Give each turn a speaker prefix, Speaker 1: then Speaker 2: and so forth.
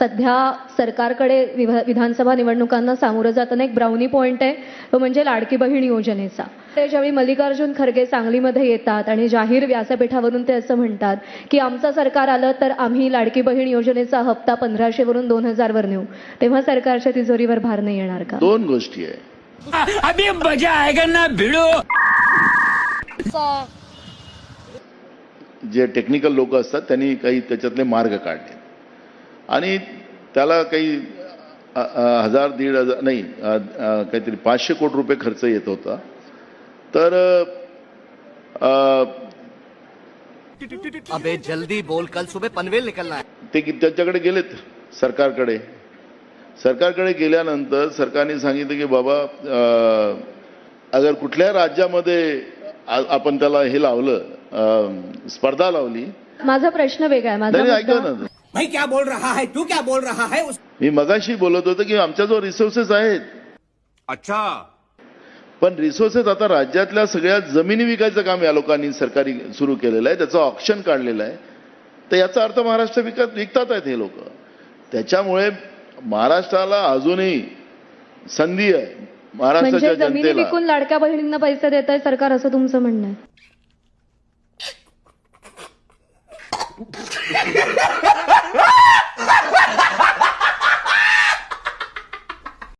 Speaker 1: सध्या सरकारकडे विभ- विधानसभा निवडणुकांना सामोरं जाताना एक ब्राउनी पॉइंट आहे. तो म्हणजे लाडकी बहीण योजनेचा. ते ज्यावेळी मल्लिकार्जुन खरगे सांगलीमध्ये येतात आणि जाहीर व्यासपीठावरून ते असं म्हणतात की आमचं सरकार आलं तर आम्ही लाडकी बहीण योजनेचा हप्ता पंधराशे वरून दोन हजार वर नेऊ. तेव्हा सरकारच्या तिजोरीवर भार नाही येणार का?
Speaker 2: दोन गोष्टी आहे.
Speaker 3: अभी मजा आएगा ना भिड़ो.
Speaker 2: जे टेक्निकल लोक असतात त्यांनी काही त्याच्यातले मार्ग काढले आणि त्याला काही हजार दीड हजार नाही काहीतरी पाचशे कोटी रुपये खर्च येत होता. तर
Speaker 4: अबे जल्दी बोल कल सुबह पनवेल निकलना है।
Speaker 2: ते की- त्याच्याकडे गेलेत सरकारकडे. सरकारकडे गेल्यानंतर सरकारने सांगितलं की बाबा अगर कुठल्या राज्यामध्ये आपण त्याला हे लावलं स्पर्धा लावली
Speaker 1: माझा प्रश्न वेगळा आहे माझा
Speaker 2: नाही नाही, ऐका
Speaker 1: मुद्दा-
Speaker 2: ना.
Speaker 4: मी क्या बोल रहा है? तू क्या बोल रहा है? उस...
Speaker 2: मी मगाशी बोलत होतो की आमच्या जो रिसोर्सेस आहेत
Speaker 3: अच्छा.
Speaker 2: पण रिसोर्सेस आता राज्यातल्या सगळ्या जमिनी विकायचं काम या लोकांनी सरकारी सुरू केलेलं आहे त्याचं ऑप्शन काढलेलं आहे तर याचा अर्थ महाराष्ट्र विकत विकतात आहेत हे लोक. त्याच्यामुळे महाराष्ट्राला अजूनही संधी आहे. महाराष्ट्राच्या म्हणजे
Speaker 1: जमिनी
Speaker 2: जनतेला.
Speaker 1: विकून लाडक्या बहिणींना पैसे देत आहे सरकार असं तुमचं म्हणणं आहे.